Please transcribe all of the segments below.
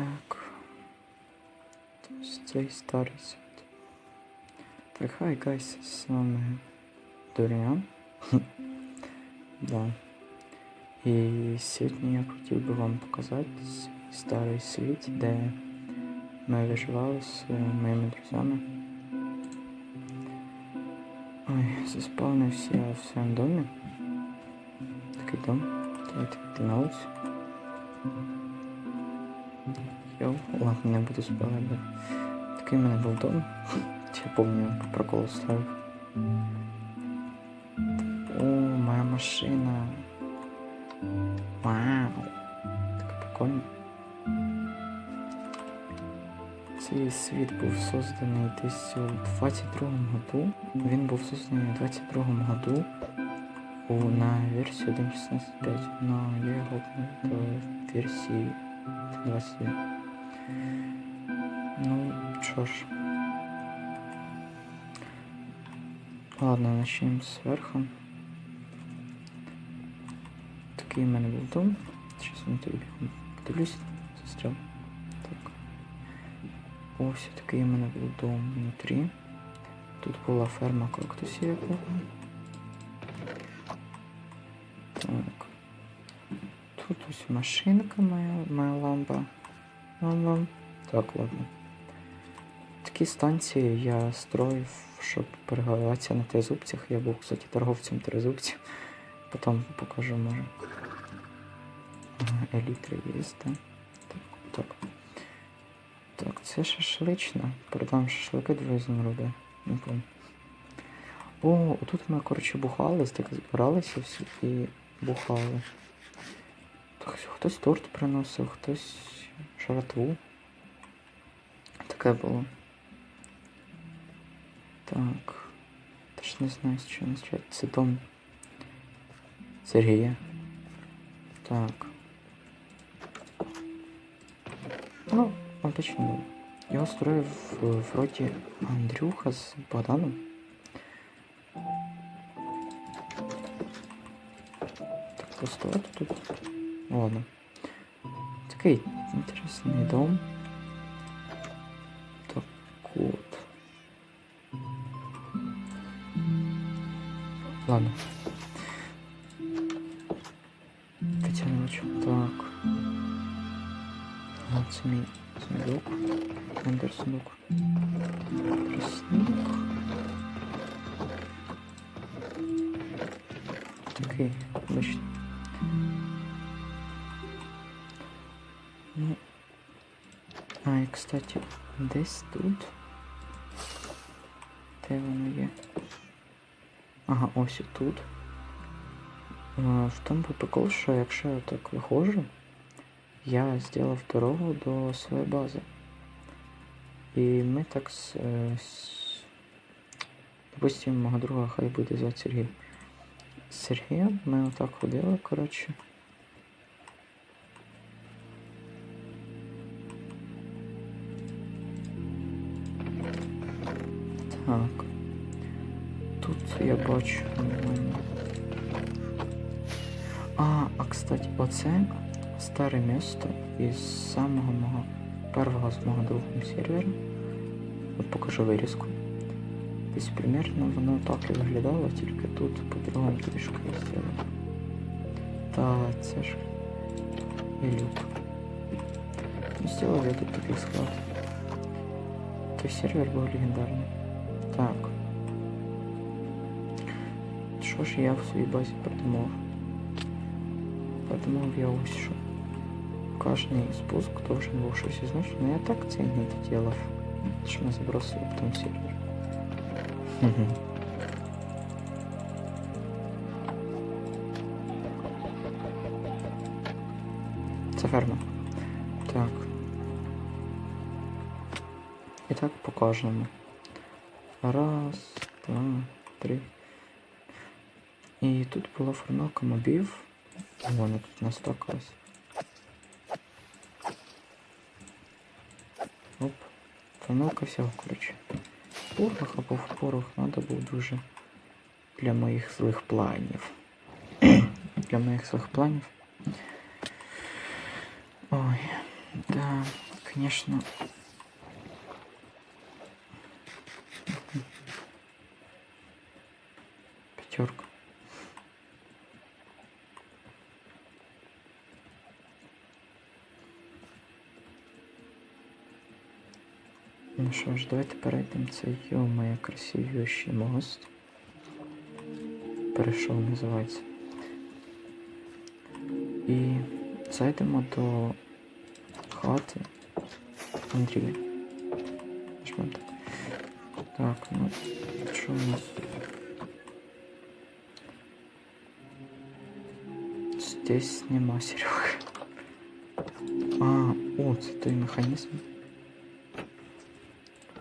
Так. Ось цей старий світ. Так, гайс, з вами Доріан. да. І сьогодні я хотів би вам показати свій старий світ, де ми виживали з моїми друзями. Ой, заспавнився в своєму домі. Такий дом. Йти на вулицю. Йоу, ладно, не буду спалити. Такий в мене був дом. Я помню, по приколу ставив. О, моя машина. Вау. Так прикольно. Цей світ був созданий десь у 22-му году. Він був созданий у 22-му году у, на версію 1.16.5, но я його до версії 22. Ну, що ж. Ладно, начнем сверху. Такий в мене був дом. Сейчас я тобі. Застрял. Так. Ось такий в мене був дом внутрі. Тут була ферма кактусів. Так. Тут ось машинка моя, моя лампа. Лампа. Так, ладно. Такі станції я строїв, щоб переговоритися на тризубцях. Я був, кстати, торговцем тризубців. Потім покажу, може. Елітри є, так? Так, так. Це шашлична. Продам шашлики двоє змроди. Не помню. О, тут ми, коротше, бухали, так збиралися всі і бухали. Так, хтось торт приносив, хтось жратву. Таке було. Так. Теж не знаю, з чого почати. Це дом Сергія. Так. Ну, обичний дом. Його строїв вроді Андрюха з Богданом. Так, пустувати тут. Ладно. Такий інтересний дом. Так от. Ладно. Витягнучу. Так. Вот це мій сундук. Ендер сундук. Сундук. Ну. А, і, кстати, десь тут. Де воно є? Ага, ось і тут. В тому прикол, що якщо я так виходжу, я зробив дорогу до своєї бази. І ми так з. е, з- Допустим, мого друга хай буде звати Сергій. З Сергієм ми отак ходили, коротше. Кстати, оце старе місто із самого мого першого з мого другого сервера. От покажу вирізку. Десь примерно воно так і виглядало, тільки тут по-другому трішки зробили. Та це ж Ілюк. Ну, Сделав я тут такий склад. Той сервер був легендарний. Так. Що ж я в своїй базі придумав? Я ось що. Кожний спуск должен був щось означати. Ну я так це і не доділав. Що ми забросили в тому сервері. Це ферма. Так. І так по кожному. Раз, два, три. І тут була формелка мобів. Вона тут настакалась. Оп. Формелка всього, коротше. Порох або в порох треба був дуже для моїх злих планів. для моїх злих планів. Ой. Да, конечно. Пятерка. Ну що ж, давайте перейдемо. Це йо-моє красивющий мост. Перейшов, називається. І зайдемо до хати Андрія. Нажмем так. Так, ну що у нас? Здесь нема Сереги. А, о, це той механізм.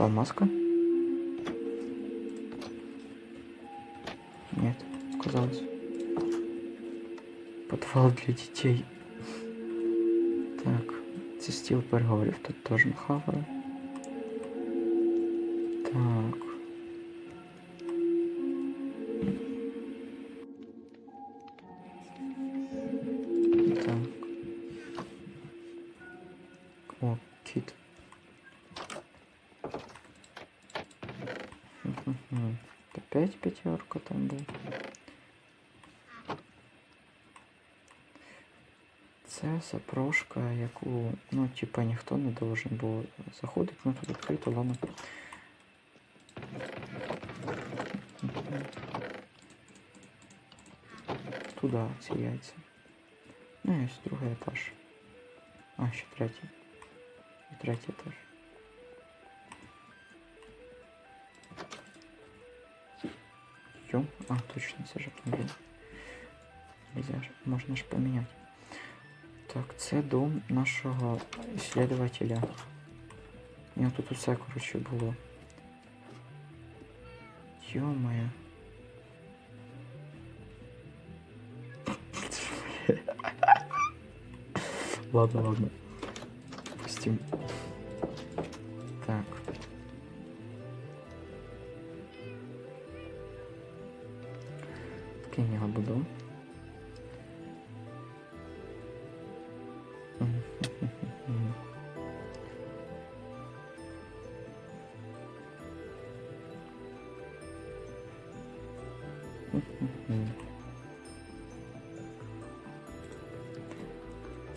Та маска? Нет, казалось. Подвал для детей. Так, це стіл тут хаваю. Так. Так. Це запрошка, яку, ну, типа, ніхто не должен був заходити, ну тут відкрито, ладно. Мгм. Туда ці яйця. Ну, і ось другий етаж. А, ще третій. І третій етаж. Йо, а, точно, це ж автомобіль. Нельзя ж, можна ж поміняти. Так, це дом нашого исследователя. У нього тут усе, коротше, було. Йо-моє. ладно, ладно. Пустим.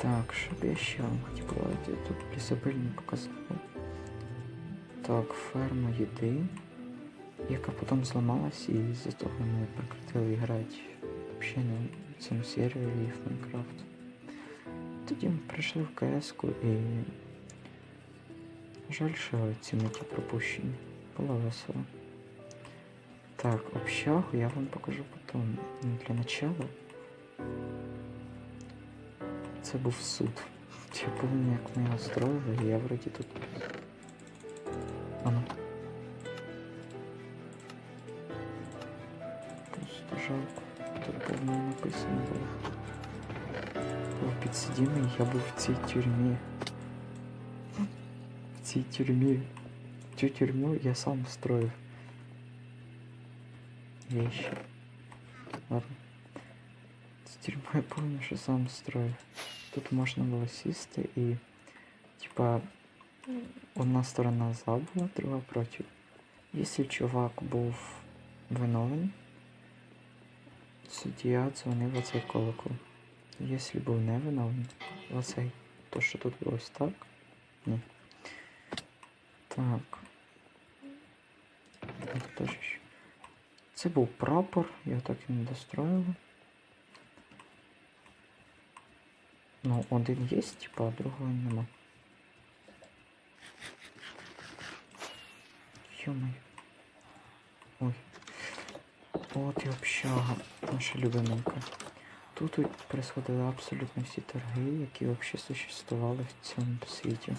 Так, що б я ще вам хотів сказати? Тут лісопильні показали. Так, ферма їди, яка потім зламалась і з-за того ми прекратили грати взагалі на цьому сервері в Майнкрафт. Тоді ми прийшли в КС і жаль, що ці миті пропущені. Було весело. Так, общагу я вам покажу потім. Ну, Для начала це був суд. Я пам'ятаю, як ми його строїли, і я вроді тут. Ану. Просто жалко. Тут повно написано було. Був підсидімий, я був в цій тюрмі. В цій тюрмі. Цю тюрму я сам строїв. Вещи. Ладно. З тюрьму я помню, що сам строїв. Тут можна було сісти і, типа, одна сторона за була, друга проти. Якщо чувак був виновен, суддя дзвонив оцей колокол. Якщо був невиновний, оцей. То, що тут було ось так? Ні. Так. Це був прапор, його так і не достроїли. Ну, один є, типа, а другого нема. Ё-моё. Ой. От і общага, наша любименька. Тут от происходили абсолютно всі торги, які взагалі существували в цьому світі.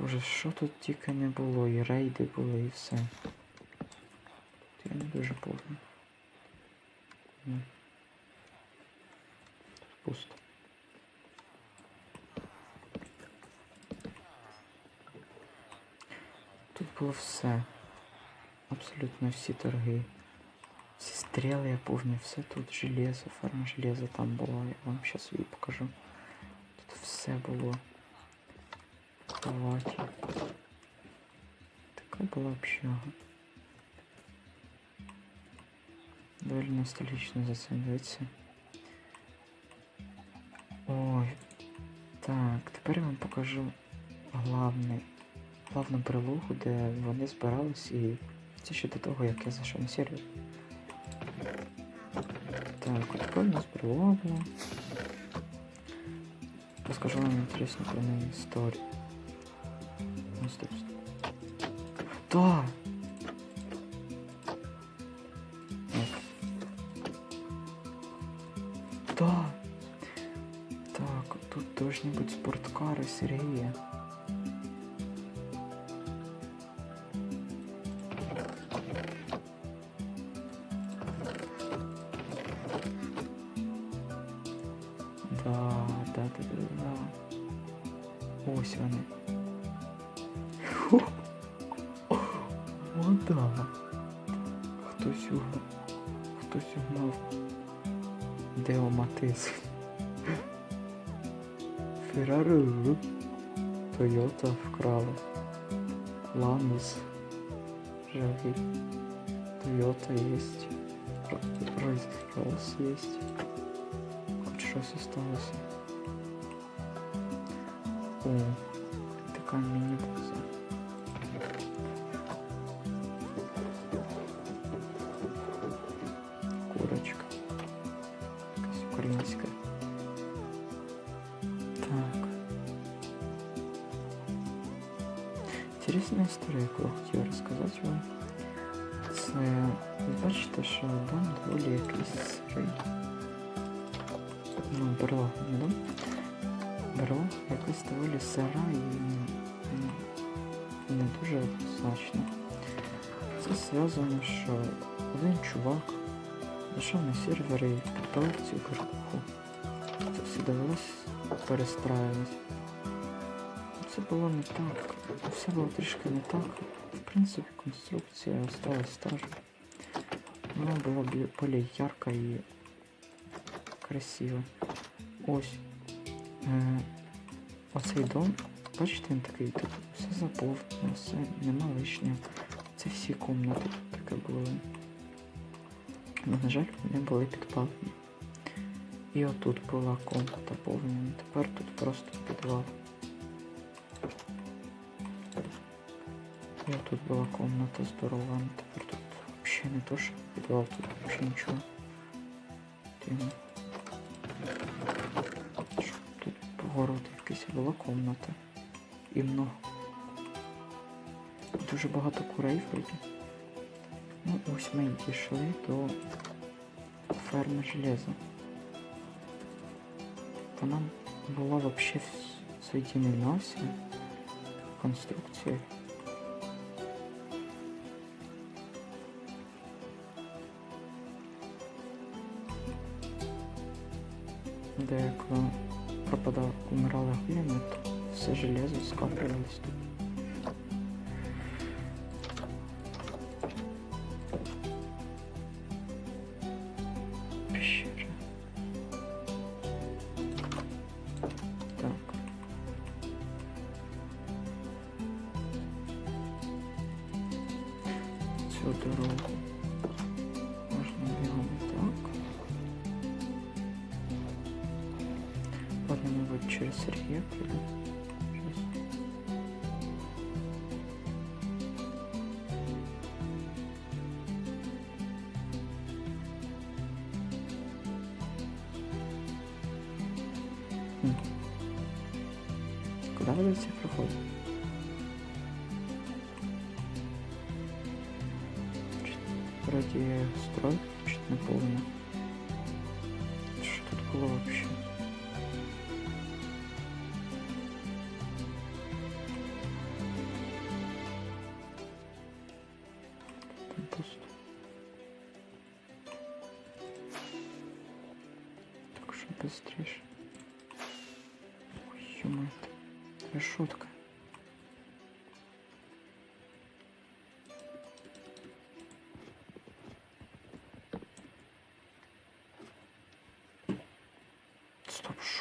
Боже, що тут тільки не було, і рейди були, і все. Тут я не дуже помню. Пусто. Тут було все. Абсолютно всі торги. Всі стріли, я помню, все тут железо, ферма железа там була. Я вам сейчас її покажу. Тут все було. Кроваті. Така була общага. Доволі ностальгічно за цим дивитися. Тепер я вам покажу главне, главну прилогу, де вони збирались і це ще до того, як я зайшов на сервер. Так, от тепер у нас прилога була. Расскажу вам інтересну про неї історію. Ну, Сергея. Да, да, да, да, да. Ось вони. О, да. Хтось угнав. Хтось угнав. Део Матис. Феррару. Тойота вкрали. Ланус. Живий. Тойота есть. Роллс есть. Хоч щось осталося. О, Берлога, не дом. Берлога доволі сира і ну, не дуже однозначна. Це зв'язано, що один чувак зайшов на сервери і підпалив цю берлогу. Це все довелось перестраювати. Це було не так. Все було трішки не так. В принципі, конструкція осталась та же. Вона була бі- більш ярка і красива. Ось. Оцей дом, бачите, він такий, тут все заповнено, все нема лишнього. Це всі кімнати таке були. Ну, на жаль, вони були підпалені. І отут була комната повна, тепер тут просто підвал. І отут була комната здорова, тепер тут взагалі не то, що підвал, тут взагалі нічого. Погороди якась була комната. І много. Дуже багато курей вроді. Ну, ось ми дійшли до ферми железа. Вона була вообще соединена вся конструкцією. Де як умирало глина, то все железо скапливалось тут. Ні. Куди все всі проходять? Вроде строй, чуть наполнено. Что тут было вообще?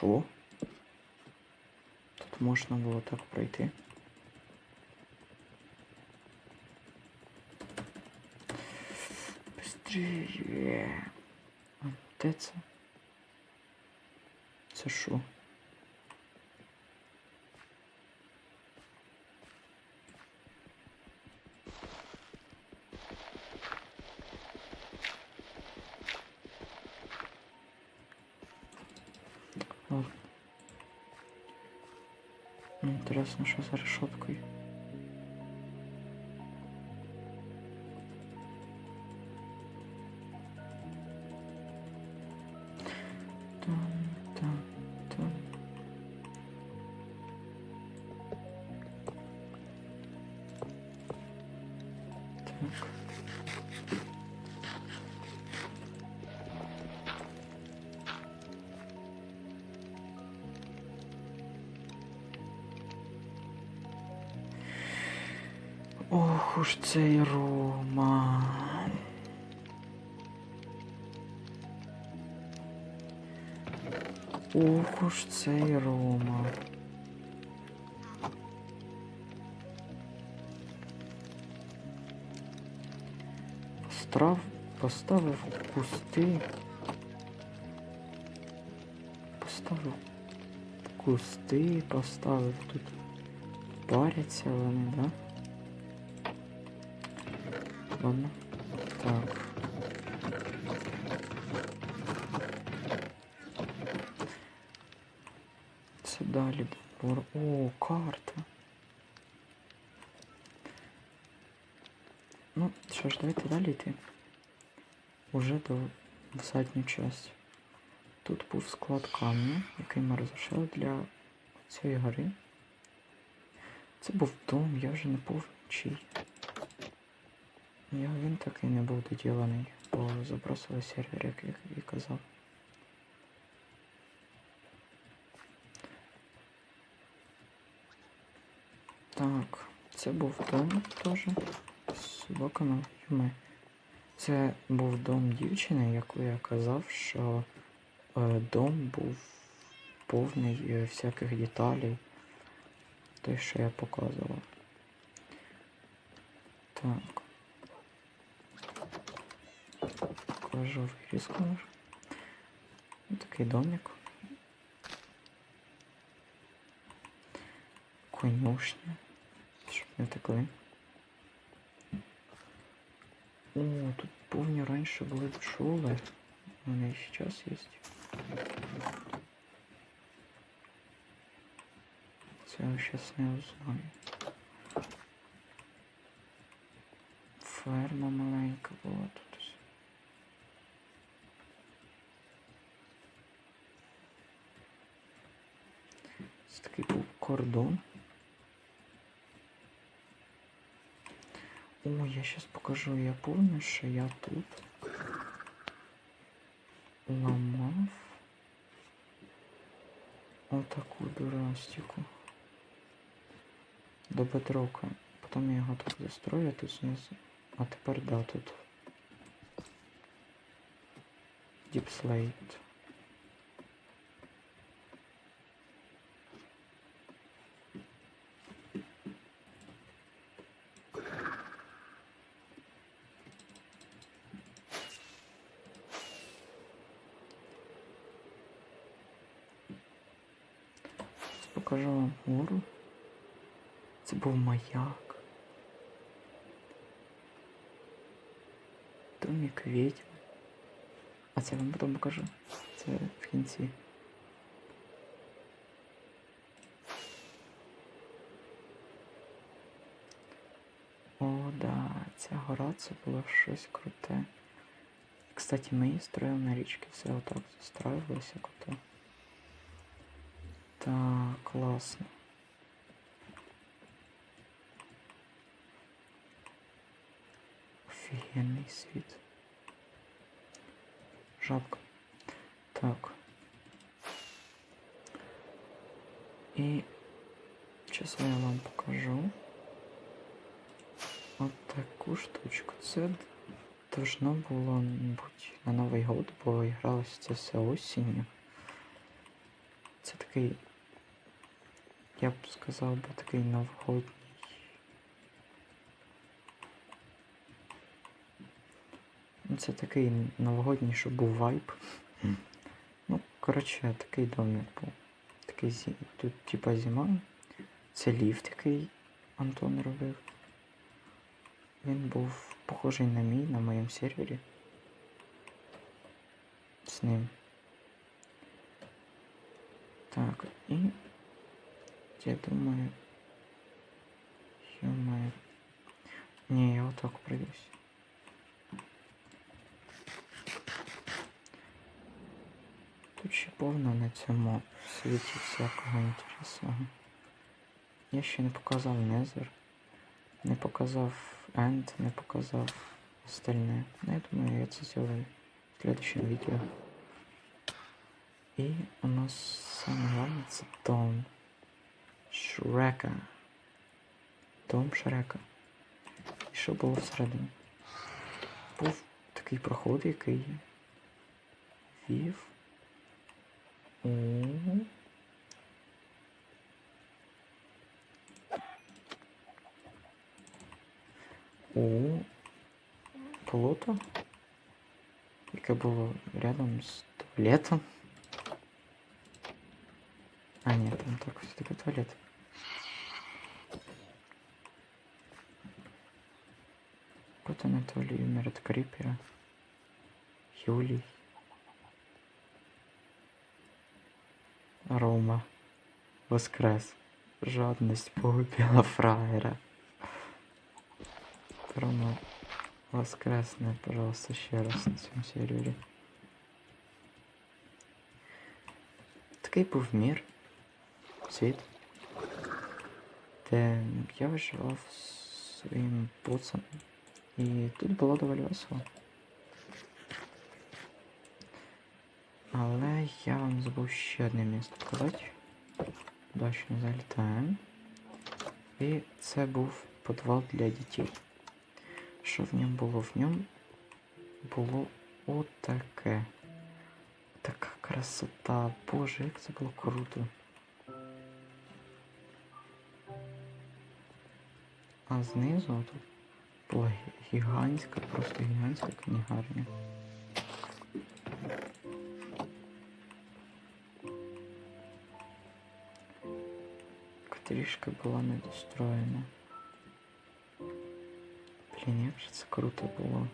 Стоп, Тут можна було так пройти. Быстрее. Де це? Це що? Ох уж цей Рома. Ох уж цей Рома. Страв поставив кусти. Поставив кусти, поставив тут. Паряться вони, да? Ладно. Так. Це далі добор. О, карта. Ну, що ж, давайте далі йти. Уже до в задню. Тут був склад камня, який ми розрішили для цієї гори. Це був дом, я вже не помню чий. Я він так не був доділений, бо забросили сервер, як я і казав. Так, це був дом теж з Юми. Це був дом дівчини, яку я казав, що е, дом був повний е, всяких деталей. Той, що я показував. Так. Покажу вирізку. може. Ось Такий домик. Конюшня. Щоб не втекли. О, тут помню, раніше були пчоли. Вони і зараз є. Це я зараз не узнаю. Ферма маленька була тут. Кордон. О, я сейчас покажу. Я помню, що я тут ламав отаку дурастику до бедрока. Потім я його тут застрою тут знизу. А тепер да, тут Діпслейт. Покажу вам гору. Це був маяк. Домик відьми. А це я вам потім покажу. Це в кінці. О, да, ця гора це було щось круте. Кстати, ми її строїли на річці, все отак застроювалося круто. Так, класно. Офігенний світ. Жабка. Так. І зараз я вам покажу от таку штучку. Це должно було бути на Новий год, бо гралося це все осінню. Це такий я б сказав би такий новогодній. Ну, Це такий новогодній, щоб був вайб. Ну, коротше, такий домик був. Такий зі... Тут типа зима. Це ліфт, який Антон робив. Він був похожий на мій на моєму сервері. З ним. Так, і я думаю. Ё-моё. Не, я вот так пройдусь. Тут ще повно на цьому світі всякого інтересного. Я ще не показав Незер, не показав Енд, не показав остальне. Ну, я думаю, я це зроблю в следующем відео. І у нас саме головне це Дом Шрека. Дом Шрека. І що було всередині? Був такий проход, який вів у у болото, яке було рядом з туалетом. А, нет, там только все-таки туалет. Вот Анатолий умер от Крипера. Юлий. Рома. Воскрес. Жадность погубила фраера. Рома, воскресне, пожалуйста, ще раз на цьому сервері. Такий був мір. Світ. Де я виживав своїм пуцем. І тут було доволі весело. Але я вам забув ще одне місце показати. Далі не залітаємо. І це був підвал для дітей. Що в ньому було? В ньому було отаке. Така красота. Боже, як це було круто. А знизу тут була гі- гігантська, просто гігантська книгарня. Трішки була недостроєна. Блін, як же це круто було.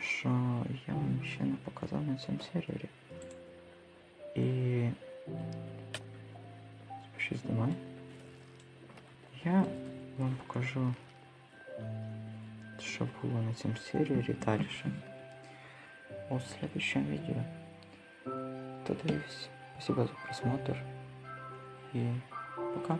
Що я вам ще не показав на цьому сервері. І спишись до мене. Я вам покажу, що було на цьому сервері далі. У следующем видео. И всё. Спасибо за просмотр. И пока.